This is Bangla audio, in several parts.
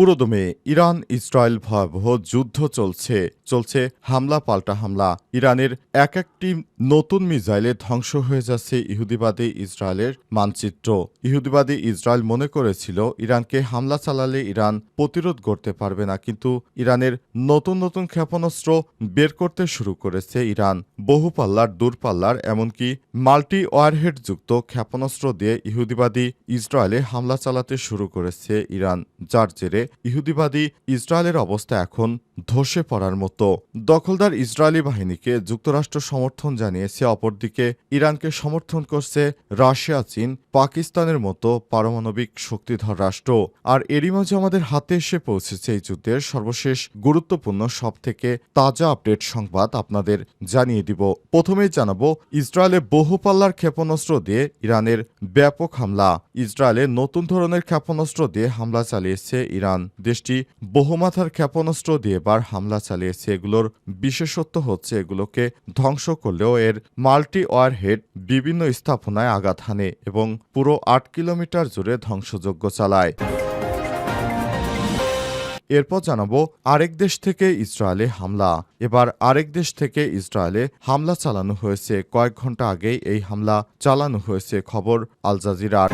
পুরোদমে ইরান ইসরায়েল ভয়াবহ যুদ্ধ চলছে চলছে হামলা পাল্টা হামলা। ইরানের এক একটি নতুন মিসাইলে ধ্বংস হয়ে যাচ্ছে ইহুদিবাদী ইসরায়েলের মানচিত্র। ইহুদিবাদী ইসরায়েল মনে করেছিল ইরানকে হামলা চালালে ইরান প্রতিরোধ করতে পারবে না, কিন্তু ইরানের নতুন নতুন ক্ষেপণাস্ত্র বের করতে শুরু করেছে ইরান। বহু পাল্লার দূরপাল্লার এমনকি মাল্টি ওয়ারহেড যুক্ত ক্ষেপণাস্ত্র দিয়ে ইহুদিবাদী ইসরায়েলে হামলা চালাতে শুরু করেছে ইরান, যার জেরে ইহুদিবাদী ইসরায়েলের অবস্থা এখন ধসে পড়ার মতো। দখলদার ইসরায়েলি বাহিনীকে যুক্তরাষ্ট্র সমর্থন জানিয়েছে, অপরদিকে ইরানকে সমর্থন করছে রাশিয়া, চীন, পাকিস্তানের মতো পারমাণবিক শক্তিধর রাষ্ট্র। আর এরই মাঝে আমাদের হাতে এসে পৌঁছেছে এই যুদ্ধের সর্বশেষ গুরুত্বপূর্ণ সব থেকে তাজা আপডেট সংবাদ আপনাদের জানিয়ে দিব। প্রথমেই জানাব, ইসরায়েলে বহু পাল্লার ক্ষেপণাস্ত্র দিয়ে ইরানের ব্যাপক হামলা। ইসরায়েলে নতুন ধরনের ক্ষেপণাস্ত্র দিয়ে হামলা চালিয়েছে ইরান। দেশটি বহুমাথার ক্ষেপণাস্ত্র দিয়ে এবার হামলা চালিয়েছে। এগুলোর বিশেষত্ব হচ্ছে এগুলোকে ধ্বংস করলেও এর মাল্টি ওয়ারহেড বিভিন্ন স্থাপনায় আঘাত হানে এবং পুরো আট কিলোমিটার জুড়ে ধ্বংসযজ্ঞ চালায়। এরপর জানাব আরেক দেশ থেকে ইসরায়েলে হামলা। এবার আরেক দেশ থেকে ইসরায়েলে হামলা চালানো হয়েছে। কয়েক ঘণ্টা আগেই এই হামলা চালানো হয়েছে, খবর আল জাজিরার।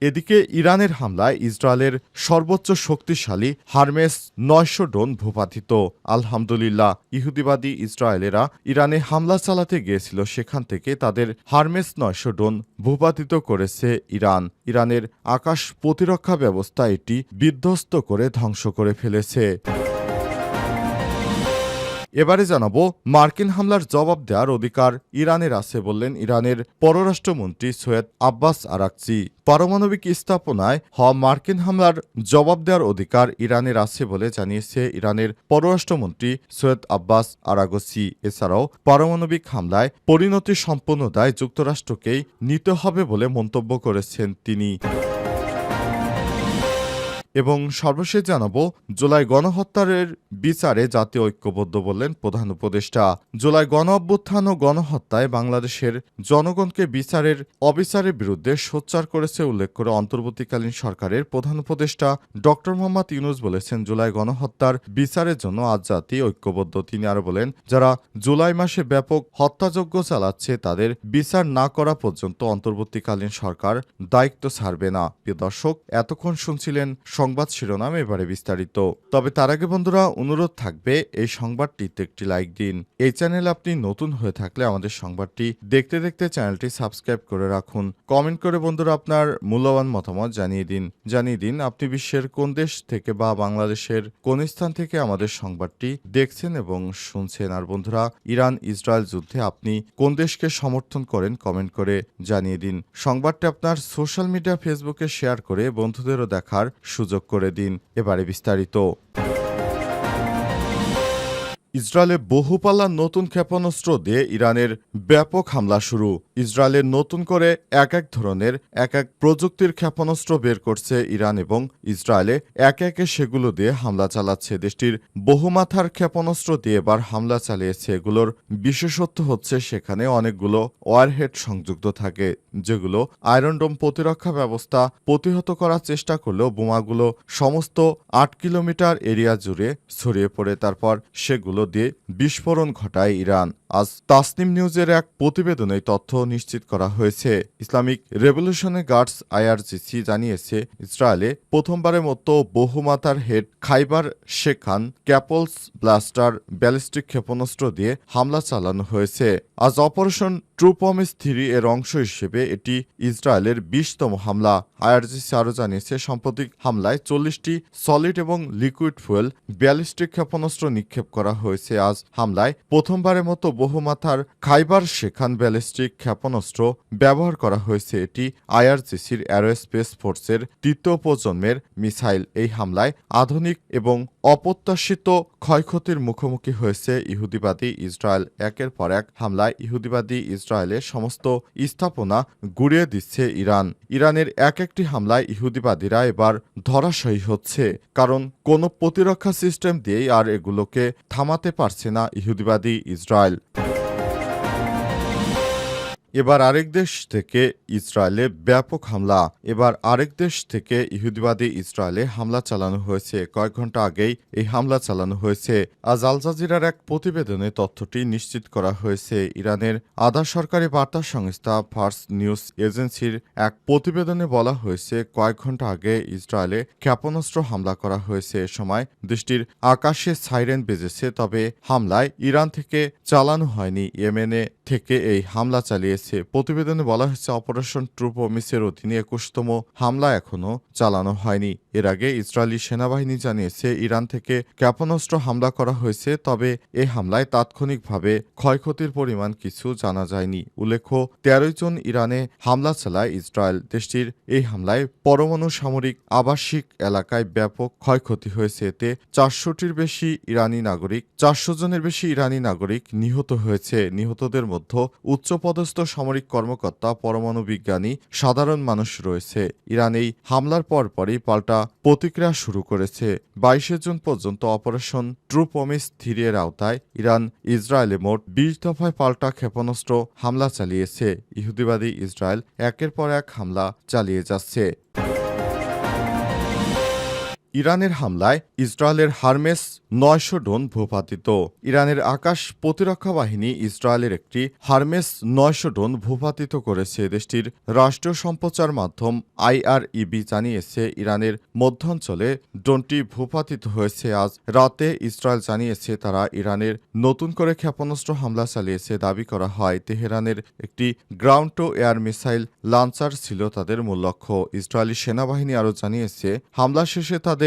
এদিকে ইরানের হামলায় ইসরায়েলের সর্বোচ্চ শক্তিশালী হারমেস নয়শো ড্রোন ভূপাতিত। আলহামদুলিল্লাহ, ইহুদিবাদী ইসরায়েলেরা ইরানে হামলা চালাতে গিয়েছিল, সেখান থেকে তাদের হারমেস নয়শো ড্রোন ভূপাতিত করেছে ইরান। ইরানের আকাশ প্রতিরক্ষা ব্যবস্থা এটি বিধ্বস্ত করে ধ্বংস করে ফেলেছে। এবারে জানাব, মার্কিন হামলার জবাব দেওয়ার অধিকার ইরানের আছে বললেন ইরানের পররাষ্ট্রমন্ত্রী সৈয়দ আব্বাস আরাকচি। পারমাণবিক স্থাপনায় হওয়া মার্কিন হামলার জবাব দেওয়ার অধিকার ইরানের আছে বলে জানিয়েছে ইরানের পররাষ্ট্রমন্ত্রী সৈয়দ আব্বাস আরাগসি এছাড়াও পারমাণবিক হামলায় পরিণতি সম্পন্ন দায় যুক্তরাষ্ট্রকেই নিতে হবে বলে মন্তব্য করেছেন তিনি। এবং সর্বশেষ জানাব, জুলাই গণহত্যার বিচারে জাতীয় ঐক্যবদ্ধ বললেন প্রধান উপদেষ্টা। জুলাই গণ অভ্যুত্থান ও গণহত্যায় বাংলাদেশের জনগণকে বিচারের অবিচারের বিরুদ্ধে সোচ্চার করেছে উল্লেখ করে অন্তর্বর্তীকালীন সরকারের প্রধান উপদেষ্টা ড মোহাম্মদ ইউনুস বলেছেন, জুলাই গণহত্যার বিচারের জন্য আজ জাতি ঐক্যবদ্ধ। তিনি আরও বলেন, যারা জুলাই মাসে ব্যাপক হত্যাযজ্ঞ চালাচ্ছে, তাদের বিচার না করা পর্যন্ত অন্তর্বর্তীকালীন সরকার দায়িত্ব ছাড়বে না। প্রিয় দর্শক, এতক্ষণ শুনছিলেন সংবাদ শিরোনাম এবারে বিস্তারিত। তবে তার আগে বন্ধুরা, অনুরোধ থাকবে এই সংবাদটিতে একটি লাইক দিন। এই চ্যানেল আপনি নতুন হয়ে থাকলে আমাদের সংবাদটি দেখতে দেখতে চ্যানেলটি সাবস্ক্রাইব করে রাখুন। কমেন্ট করে বন্ধুরা আপনার মূল্যবান মতামত জানিয়ে দিন। জানিয়ে দিন, আপনি বিশ্বের কোন দেশ থেকে বা বাংলাদেশের কোন স্থান থেকে আমাদের সংবাদটি দেখছেন এবং শুনছেন। আর বন্ধুরা ইরান ইসরায়েল যুদ্ধে আপনি কোন দেশকে সমর্থন করেন কমেন্ট করে জানিয়ে দিন। সংবাদটি আপনার সোশ্যাল মিডিয়া, ফেসবুকে শেয়ার করে বন্ধুদেরও দেখার সুযোগ করে দিন এবারে বিস্তারিত। ইসরায়েলে বহুপাল্লা নতুন ক্ষেপণাস্ত্র দিয়ে ইরানের ব্যাপক হামলা শুরু। ইসরায়েলের নতুন করে এক এক ধরনের, এক এক প্রযুক্তির ক্ষেপণাস্ত্র বের করছে ইরান এবং ইসরায়েলে, একে একে সেগুলো দিয়ে হামলা চালাচ্ছে। দেশটির বহুমাথার ক্ষেপণাস্ত্র দিয়ে এবার হামলা চালিয়েছে এগুলোর বিশেষত্ব হচ্ছে সেখানে অনেকগুলো ওয়ারহেড সংযুক্ত থাকে, যেগুলো আয়রনডোম প্রতিরক্ষা ব্যবস্থা প্রতিহত করার চেষ্টা করলেও বোমাগুলো সমস্ত আট কিলোমিটার এরিয়া জুড়ে ছড়িয়ে পড়ে। তারপর সেগুলো দিয়ে বিস্ফোরণ ঘটায় ইরান। আজ তাসনিম নিউজের এক প্রতিবেদনে তথ্য নিশ্চিত করা হয়েছে। ইসলামিক রেভলিউশনের গার্ডস আইআরজিসি জানিয়েছে, ইসরায়েলে প্রথমবারের মতো বহুমাতার হেড খাইবার শেখান ক্যাপলস ব্লাস্টার ব্যালিস্টিক ক্ষেপণাস্ত্র দিয়ে হামলা চালানো হয়েছে। আজ অপারেশন ট্রুপমিস থ্রি এর অংশ হিসেবে এটি ইসরায়েলের বিশতম হামলা। আইআরজিসি আরও জানিয়েছে, সাম্প্রতিক হামলায় চল্লিশটি সলিড এবং লিকুইড ফুয়েল ব্যালিস্টিক ক্ষেপণাস্ত্র নিক্ষেপ করা হয়েছে। আজ হামলায় প্রথমবারের মতো বহুমাথার খাইবার শেখান ব্যালিস্টিক ক্ষেপণাস্ত্র ব্যবহার করা হয়েছে। এটি আইআরজিসির অ্যারোস্পেস ফোর্সের তৃতীয় প্রজন্মের মিসাইল। এই হামলায় আধুনিক এবং অপ্রত্যাশিত ক্ষয়ক্ষতির মুখোমুখি হয়েছে ইহুদিবাদী ইসরায়েল। একের পর এক হামলায় ইহুদিবাদী ইসরায়েল ইসরায়েলের সমস্ত স্থাপনা গুড়িয়ে দিচ্ছে ইরান। ইরানের এক একটি হামলায় ইহুদিবাদীরা এবার ধরাশয়ী হচ্ছে, কারণ কোনো প্রতিরক্ষা সিস্টেম দিয়েই আর এগুলোকে থামাতে পারছে না ইহুদিবাদী ইসরায়েল। এবার আরেক দেশ থেকে ইসরায়েলে ব্যাপক হামলা। এবার আরেক দেশ থেকে ইহুদিবাদী ইসরায়েলে হামলা চালানো হয়েছে। কয়েক ঘণ্টা আগেই এই হামলা চালানো হয়েছে। আজ আল জাজিরার এক প্রতিবেদনে তথ্যটি নিশ্চিত করা হয়েছে। ইরানের আধা সরকারি বার্তা সংস্থা ফার্স নিউজ এজেন্সির এক প্রতিবেদনে বলা হয়েছে, কয়েক ঘণ্টা আগে ইসরায়েলে ক্ষেপণাস্ত্র হামলা করা হয়েছে। এ সময় দেশটির আকাশে সাইরেন বেজেছে, তবে হামলায় ইরান থেকে চালানো হয়নি। ইয়েমেনে থেকে এই হামলা চালিয়েছে। প্রতিবেদনে বলা হয়েছে অপারেশন ট্রুপ ও মিসের অধীনে একুশতম হামলা এখনও চালানো হয়নি। এর আগে ইসরায়েলি সেনাবাহিনী জানিয়েছে ইরান থেকে ক্ষেপণাস্ত্র হামলা করা হয়েছে, তবে এ হামলায় তাৎক্ষণিকভাবে ক্ষয়ক্ষতির পরিমাণ কিছু জানা যায়নি। উল্লেখ্য, তেরোই জন ইরানে হামলা চালায় ইসরায়েল। দেশটির এই হামলায় পরমাণু সামরিক আবাসিক এলাকায় ব্যাপক ক্ষয়ক্ষতি হয়েছে। এতে চারশোটির বেশি ইরানি নাগরিক, চারশো জনের বেশি ইরানি নাগরিক নিহত হয়েছে। নিহতদের মধ্যে উচ্চপদস্থ সামরিক কর্মকর্তা, পরমাণু বিজ্ঞানী, সাধারণ মানুষ রয়েছে। ইরান এই হামলার পরপরই পাল্টা প্রতিক্রিয়া শুরু করেছে। বাইশে জুন পর্যন্ত অপারেশন ট্রুপমিস থিরিয়ের আওতায় ইরান, ইসরায়েলে মোট বিশ দফায় পাল্টা ক্ষেপণাস্ত্র হামলা চালিয়েছে। ইহুদিবাদী ইসরায়েল একের পর এক হামলা চালিয়ে যাচ্ছে। ইরানের হামলায় ইসরায়েলের হারমেস নয়শো ড্রোন ভূপাতিত। ইরানের আকাশ প্রতিরক্ষা বাহিনী ইসরায়েলের একটি হারমেস নয়শো ড্রোন ভূপাতিত করেছে। দেশটির রাষ্ট্রীয় সম্প্রচার মাধ্যম আইআরইবি জানিয়েছে, ইরানের মধ্যাঞ্চলে ড্রোনটি ভূপাতিত হয়েছে। আজ রাতে ইসরায়েল জানিয়েছে, তারা ইরানের নতুন করে ক্ষেপণাস্ত্র হামলা চালিয়েছে। দাবি করা হয়, তেহরানের একটি ground to air missile launcher ছিল তাদের মূল লক্ষ্য। ইসরায়েলি সেনাবাহিনী আরও জানিয়েছে, হামলা শেষে তাদের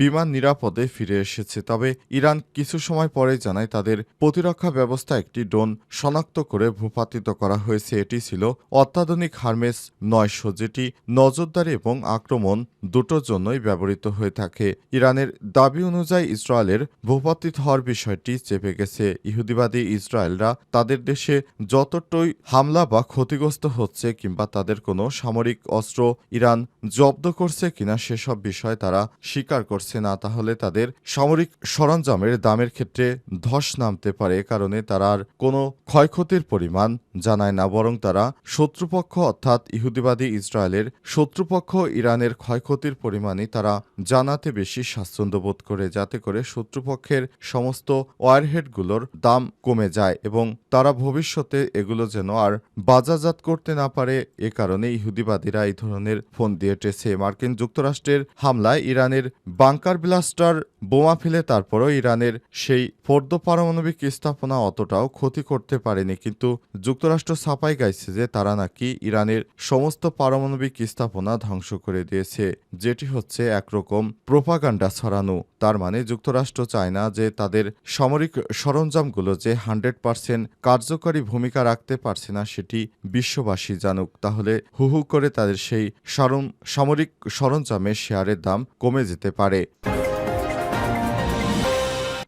বিমান নিরাপদে ফিরে এসেছে। তবে ইরান কিছু সময় পরে জানায়, তাদের প্রতিরক্ষা ব্যবস্থা একটি ড্রোন শনাক্ত করে ভূপাতিত করা হয়েছে। এটি ছিল অত্যাধুনিক হার্মেস নয়শো, যেটি নজরদারি এবং আক্রমণ দুটোর জন্যই ব্যবহৃত হয়ে থাকে। ইরানের দাবি অনুযায়ী ইসরায়েলের ভূপাতিত হওয়ার বিষয়টি চেপে গেছে। ইহুদিবাদী ইসরায়েলরা তাদের দেশে যতটই হামলা বা ক্ষতিগ্রস্ত হচ্ছে কিংবা তাদের কোনো সামরিক অস্ত্র ইরান জব্দ করছে কিনা, সেসব বিষয় তারা স্বীকার করছে না, তাহলে তাদের সামরিক সরঞ্জামের দামের ক্ষেত্রে ধস নামতে পারে কারণে তারা আর কোনো ক্ষয়ক্ষতির পরিমাণ জানায় না, বরং তারা শত্রুপক্ষ অর্থাৎ ইহুদিবাদী ইসরায়েলের শত্রুপক্ষ ইরানের ক্ষয়ক্ষতির পরিমাণই তারা জানাতে বেশি স্বাচ্ছন্দ্য বোধ করে, যাতে করে শত্রুপক্ষের সমস্ত ওয়ারহেডগুলোর দাম কমে যায় এবং তারা ভবিষ্যতে এগুলো যেন আর বাজারজাত করতে না পারে, এ কারণে ইহুদিবাদীরা এই ধরনের ফোন দিয়ে টেছে। মার্কিন যুক্তরাষ্ট্রের হামলায় ইরানের বাংকার ব্লাস্টার, বোমা ফেলে তারপরও ইরানের সেই ফোর্দ পারমাণবিক স্থাপনা অতটাও ক্ষতি করতে পারেনি। কিন্তু যুক্তরাষ্ট্র ছাপাই গাইছে যে তারা নাকি ইরানের সমস্ত পারমাণবিক স্থাপনা ধ্বংস করে দিয়েছে, যেটি হচ্ছে একরকম প্রোপাগান্ডা ছড়ানো। তার মানে যুক্তরাষ্ট্র চায় না যে তাদের সামরিক সরঞ্জামগুলো যে হান্ড্রেড পার্সেন্ট কার্যকরী ভূমিকা রাখতে পারছে না সেটি বিশ্ববাসী জানুক। তাহলে হু হু করে তাদের সেই সামরিক সরঞ্জামের শেয়ারের দাম কমে যেতে পারে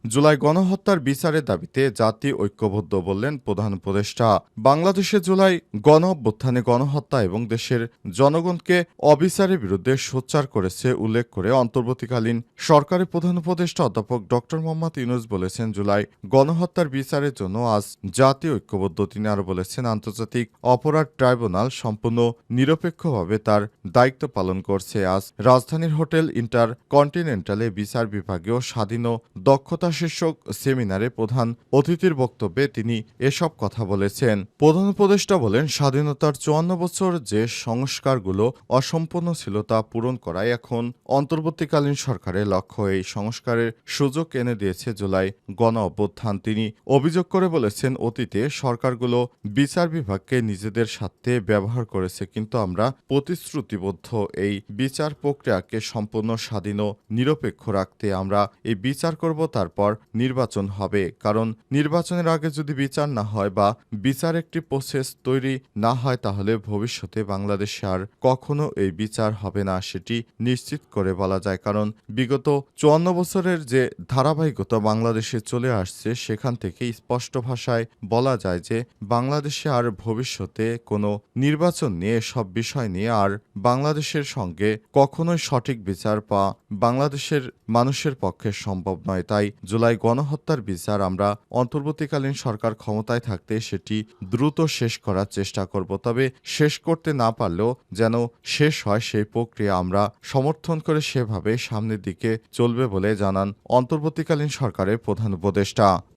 জুলাই গণহত্যার বিচারের দাবিতে জাতি ঐক্যবদ্ধ বললেন প্রধান উপদেষ্টা। বাংলাদেশে জুলাই গণ অভ্যুত্থানে গণহত্যা এবং দেশের জনগণকে অবিচারের বিরুদ্ধে সোচ্চার করেছে উল্লেখ করে অন্তর্বর্তীকালীন সরকারের প্রধান উপদেষ্টা অধ্যাপক ড. মোহাম্মদ ইউনুস বলেছেন, জুলাই গণহত্যার বিচারের জন্য আজ জাতীয় ঐক্যবদ্ধ, তিনি আরও বলেছেন, আন্তর্জাতিক অপরাধ ট্রাইব্যুনাল সম্পূর্ণ নিরপেক্ষভাবে তার দায়িত্ব পালন করছে। আজ রাজধানীর হোটেল ইন্টার কন্টিনেন্টালে বিচার বিভাগীয় স্বাধীন দক্ষতা শীর্ষক সেমিনারে প্রধান অতিথির বক্তব্যে তিনি এসব কথা বলেছেন। প্রধান উপদেষ্টা বলেন, স্বাধীনতার চুয়ান্ন বছর যে সংস্কারগুলো অসম্পূর্ণ ছিল তা পূরণ করাই এখন অন্তর্বর্তীকালীন সরকারের লক্ষ্য। এই সংস্কারের সুযোগ এনে দিয়েছে জুলাই গণ অভ্যুত্থান। তিনি অভিযোগ করে বলেছেন, অতীতে সরকারগুলো বিচার বিভাগকে নিজেদের স্বার্থে ব্যবহার করেছে, কিন্তু আমরা প্রতিশ্রুতিবদ্ধ। এই বিচার প্রক্রিয়াকে সম্পূর্ণ স্বাধীন নিরপেক্ষ রাখতে আমরা এই বিচার করব, তারপর পর নির্বাচন হবে। কারণ নির্বাচনের আগে যদি বিচার না হয় বা বিচার একটি প্রসেস তৈরি না হয়, তাহলে ভবিষ্যতে বাংলাদেশে আর কখনো এই বিচার হবে না সেটি নিশ্চিত করে বলা যায়। কারণ বিগত চুয়ান্ন বছরের যে ধারাবাহিকতা বাংলাদেশে চলে আসছে, সেখান থেকে স্পষ্ট ভাষায় বলা যায় যে বাংলাদেশে আর ভবিষ্যতে কোনো নির্বাচন নিয়ে, সব বিষয় নিয়ে আর বাংলাদেশের সঙ্গে কখনোই সঠিক বিচার পাওয়া বাংলাদেশের মানুষের পক্ষে সম্ভব নয়। তাই জুলাই গণহত্যার বিচার আমরা অন্তর্বর্তীকালীন সরকার ক্ষমতায় থাকতে সেটি দ্রুত শেষ করার চেষ্টা করব। তবে শেষ করতে না পারলেও যেন শেষ হয় সেই প্রক্রিয়া আমরা সমর্থন করে সেভাবে সামনের দিকে চলবে বলে জানান অন্তর্বর্তীকালীন সরকারের প্রধান উপদেষ্টা।